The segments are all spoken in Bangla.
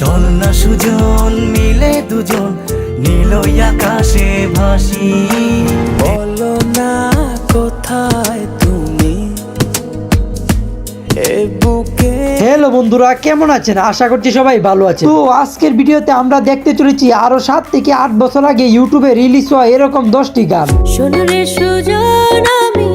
চল না সুজন মিলে দুজন নীল আকাশে ভাসি। বলো না কোথায় তুমি? বুকে হ্যালো বন্ধুরা কেমন আছেন? আশা করছি সবাই ভালো আছে তো আজকের ভিডিওতে আমরা দেখতে চলেছি আরও সাত থেকে আট বছর আগে ইউটিউবে রিলিজ হওয়া এরকম দশটি গান। শোনরে সুজন আমি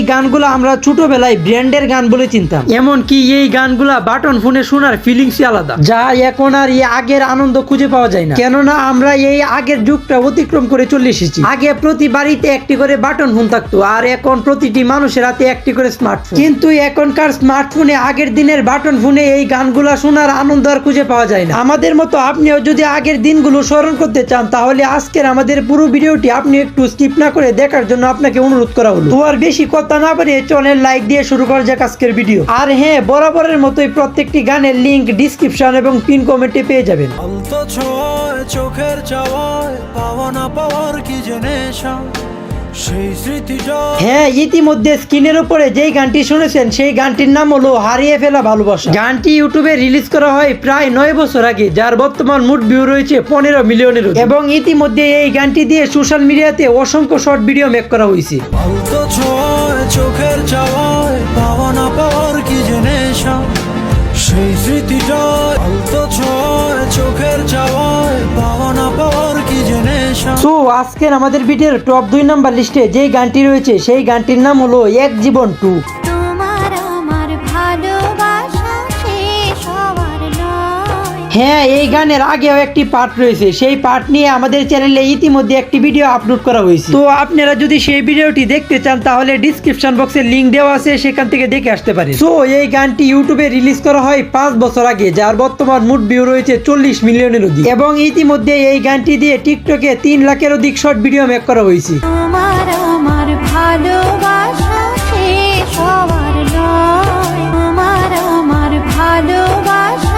এই গানগুলো আমরা ছোটবেলায় ব্র্যান্ডের গান বলে চিনতাম। এমনকি এই গানগুলা বাটন ফোনে শোনার ফিলিংসই আলাদা। যা এখন আর এই আগের আনন্দ খুঁজে পাওয়া যায় না। কেননা আমরা এই আগের যুগটা অতিক্রম করে চলে এসেছি। আগে প্রতি বাড়িতে একটি করে বাটন ফোন থাকতো আর এখন প্রতিটি মানুষের হাতে একটি করে স্মার্টফোন কিন্তু এখনকার স্মার্টফোনে আগের দিনের বাটন ফোনে এই গানগুলা শোনার আনন্দ আর খুঁজে পাওয়া যায় না। আমাদের মতো আপনিও যদি আগের দিনগুলো স্মরণ করতে চান তাহলে আজকের আমাদের পুরো ভিডিওটি আপনি একটু স্কিপ না করে দেখার জন্য আপনাকে অনুরোধ করা হলো। তো আর বেশি কথা না বাড়িয়ে চলেন লাইক দিয়ে শুরু করা যাক আজকের ভিডিও আর হ্যাঁ বরাবরের মতোই প্রত্যেকটি গানের লিংক ডিসক্রিপশন এবং পিন কমেন্টে পেয়ে যাবেন। চোখের চাওয়ায় পাওয়া না পাওয়ার কি জেনে হ্যাঁ ইতিমধ্যে স্ক্রিনের উপরে যেই গানটি শুনেছেন সেই গানটির নাম হলো হারিয়ে ফেলা ভালোবাসা। গানটি ইউটিউবে রিলিজ করা হয় প্রায় নয় বছর আগে যার বর্তমান মুড ভিউ রয়েছে পনেরো মিলিয়নের এবং ইতিমধ্যে এই গানটি দিয়ে সোশ্যাল মিডিয়াতে অসংখ্য শর্ট ভিডিও মেক করা হয়েছে। চোখের চাওয়ায় পাওয়া না পাওয়ার কি জেনে সেই স্মৃতিটা চোখের চাওয়ায় সো আজকের আমাদের ভিডিওর টপ দুই নাম্বার লিস্টে যেই গানটি রয়েছে, সেই গানটির নাম হলো এক জীবন টু। হ্যাঁ এই গানের আগেও একটি পার্ট রয়েছে। সেই পার্ট নিয়ে আমাদের চ্যানেলে ইতিমধ্যে একটি ভিডিও আপলোড করা হয়েছে। তো আপনারা যদি সেই ভিডিওটি দেখতে চান তাহলে ডিসক্রিপশন বক্সে লিঙ্ক দেওয়া আছে সেখান থেকে দেখে আসতে পারেন। তো এই গানটি ইউটিউবে রিলিজ করা হয় পাঁচ বছর আগে যার বর্তমান মুড ভিউ রয়েছে চল্লিশ মিলিয়নের অধিক। এবং ইতিমধ্যে এই গানটি দিয়ে টিকটকে তিন লাখের অধিক শর্ট ভিডিও মেক করা হয়েছে। তোমার আমার ভালোবাসা শেষ নয়। তোমার আমার ভালোবাসা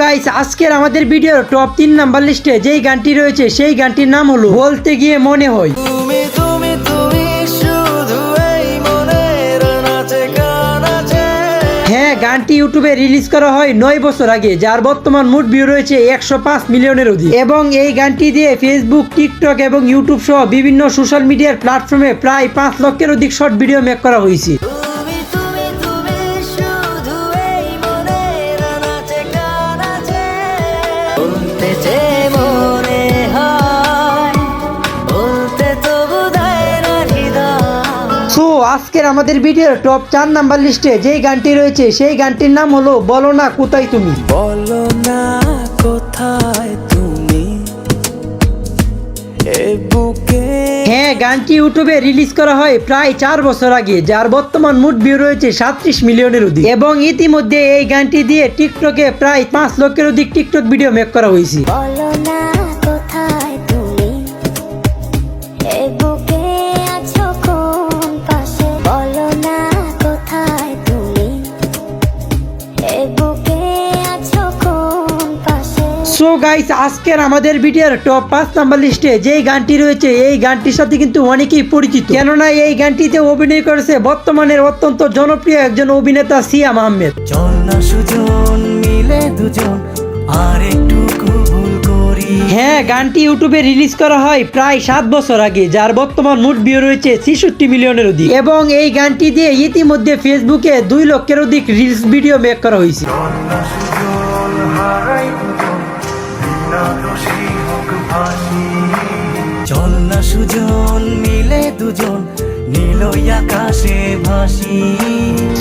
গাইস আজকের আমাদের ভিডিওর টপ তিন নাম্বার লিস্টে যেই গানটি রয়েছে সেই গানটির নাম হলো বলতে গিয়ে মনে হয়। হ্যাঁ গানটি ইউটিউবে রিলিজ করা হয় নয় বছর আগে যার বর্তমান মুড ভিউ রয়েছে একশো পাঁচ মিলিয়নের অধিক। এবং এই গানটি দিয়ে ফেসবুক টিকটক এবং ইউটিউব সহ বিভিন্ন সোশ্যাল মিডিয়ার প্ল্যাটফর্মে প্রায় পাঁচ লক্ষের অধিক শর্ট ভিডিও মেক করা হয়েছে। আজকের আমাদের ভিডিওর টপ চার নাম্বার লিস্টে যেই গানটি রয়েছে সেই গানটির নাম হলো বলো না কোথায় তুমি? বলো না কোথায় তুমি? হ্যাঁ গানটি ইউটিউবে রিলিজ করা হয় প্রায় চার বছর আগে যার বর্তমান মুড ভিউ রয়েছে সাতত্রিশ মিলিয়নের অধিক। এবং ইতিমধ্যে এই গানটি দিয়ে টিকটকে প্রায় পাঁচ লক্ষের অধিক টিকটক ভিডিও মেক করা হয়েছে। গাইস আজকের আমাদের ভিডিওর টপ পাঁচ নাম্বার লিস্টে যেই গানটি রয়েছে এই গানটির সাথে কিন্তু অনেকেই পরিচিত। কেননা এই গানটিতে অভিনয় করেছে বর্তমানের অত্যন্ত জনপ্রিয় একজন অভিনেতা সিয়াম আহমেদ সুজন মিলে দুজন আর একটু হ্যাঁ গানটি ইউটিউবে রিলিজ করা হয় প্রায় সাত বছর আগে যার বর্তমান মুড ভিউ রয়েছে ছেষট্টি মিলিয়নের অধিক। এবং এই গানটি দিয়ে ইতিমধ্যে ফেসবুকে দুই লক্ষের অধিক রিলস ভিডিও মেক করা হয়েছে। সুজন মিলে দুজন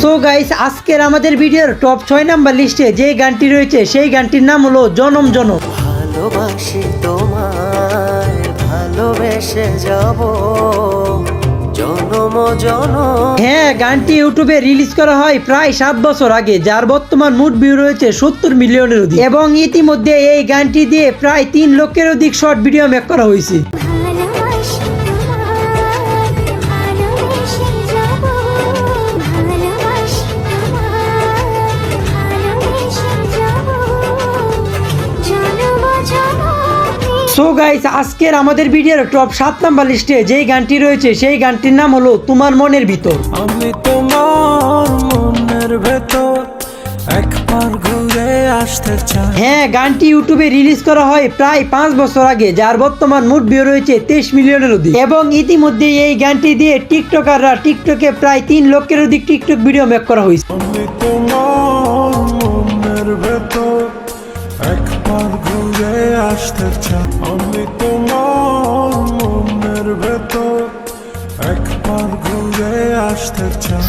সো গাইস আজকের আমাদের ভিডিওর টপ ছয় নাম্বার লিস্টে যে গানটি রয়েছে সেই গানটির নাম হলো জনম জনম। ভালোবাসি তোমায় ভালোবেসে যাব। হ্যাঁ গানটি ইউটিউবে রিলিজ করা হয় প্রায় সাত বছর আগে যার বর্তমান মুড ভিউ রয়েছে সত্তর মিলিয়নের অধিক। এবং ইতিমধ্যে এই গানটি দিয়ে প্রায় তিন লক্ষের অধিক শর্ট ভিডিও মেক করা হয়েছে। সো গাইস আজকের আমাদের ভিডিওর টপ সাত নাম্বার লিস্টে যেই গানটি রয়েছে সেই গানটির নাম হলো তোমার মনের ভিতর। আমি তোমার মনের ভেতর একবার ঘুরে আসতে চাই। হ্যাঁ গানটি ইউটিউবে রিলিজ করা হয় প্রায় পাঁচ বছর আগে যার বর্তমান মুড ভিউ রয়েছে তেইশ মিলিয়নের অধিক। এবং ইতিমধ্যে এই গানটি দিয়ে টিকটকাররা টিকটকে প্রায় তিন লক্ষের অধিক টিকটক ভিডিও মেক করা হয়েছে। আমি তোমার মনের ভেতর একবার ঘুরে আসতে চাই।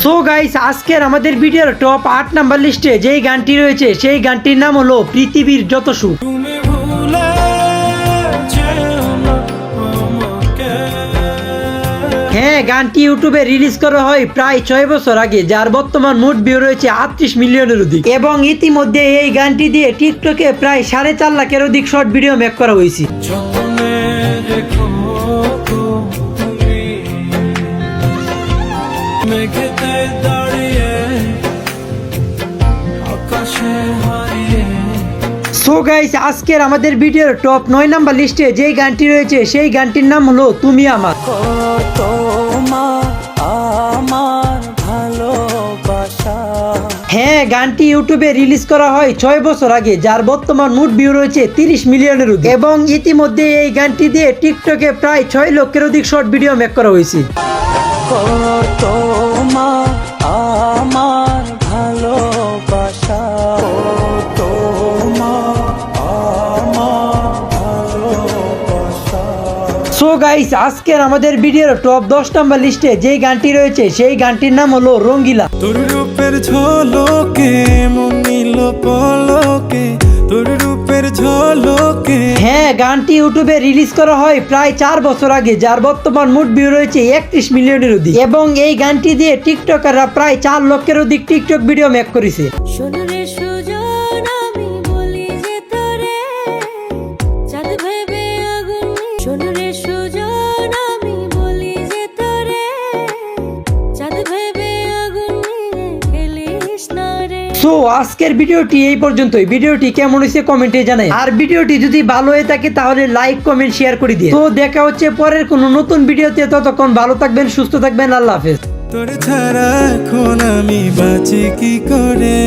সো গাইস আজকের আমাদের ভিডিওর টপ আট নাম্বার লিস্টে যেই গানটি রয়েছে সেই গানটির নাম হলো পৃথিবীর যত সুখ। হ্যাঁ গানটি ইউটিউবে রিলিজ করা হয় প্রায় ছয় বছর আগে যার বর্তমান মোট ভিউ রয়েছে আটত্রিশ মিলিয়নের অধিক। এবং ইতিমধ্যে এই গানটি দিয়ে টিকটকে প্রায় সাড়ে চার লাখের অধিক শর্ট ভিডিও মেক করা হয়েছে। সো গাইস আজকের আমাদের ভিডিওর টপ নয় নাম্বার লিস্টে যেই গানটি রয়েছে সেই গানটির নাম হলো তুমি আমার হ্যাঁ গানটি ইউটিউবে রিলিজ করা হয় ছয় বছর আগে যার বর্তমান মুড ভিউ রয়েছে তিরিশ মিলিয়নের অধিক। এবং ইতিমধ্যে এই গানটি দিয়ে টিকটকে প্রায় ছয় লক্ষের অধিক শর্ট ভিডিও মেক করা হয়েছে। গাইস আজকের আমাদের ভিডিওর টপ দশ নাম্বার লিস্টে যেই গানটি রয়েছে সেই গানটির নাম হলো রঙ্গিলা। তোর রূপের ঝলকে মনিল পলকে। তোর রূপের ঝলকে। হ্যাঁ গানটি ইউটিউবে রিলিজ করা হয় প্রায় চার বছর আগে যার বর্তমান মুড ভিউ রয়েছে একত্রিশ মিলিয়নের অধিক। এবং এই গানটি দিয়ে টিকটকাররা প্রায় চার লক্ষের অধিক টিকটক ভিডিও মেক করেছে। সো আজকের ভিডিওটি এই পর্যন্তই। ভিডিওটি কেমন হয়েছে কমেন্টে জানাই। আর ভিডিওটি যদি ভালো হয়ে থাকে তাহলে লাইক কমেন্ট শেয়ার করে দিয়ে তো দেখা হচ্ছে পরের কোন নতুন ভিডিওতে। ততক্ষণ ভালো থাকবেন, সুস্থ থাকবেন, আল্লাহ হাফেজ। তোর ছাড়া এখন আমি বাঁচি কি করে?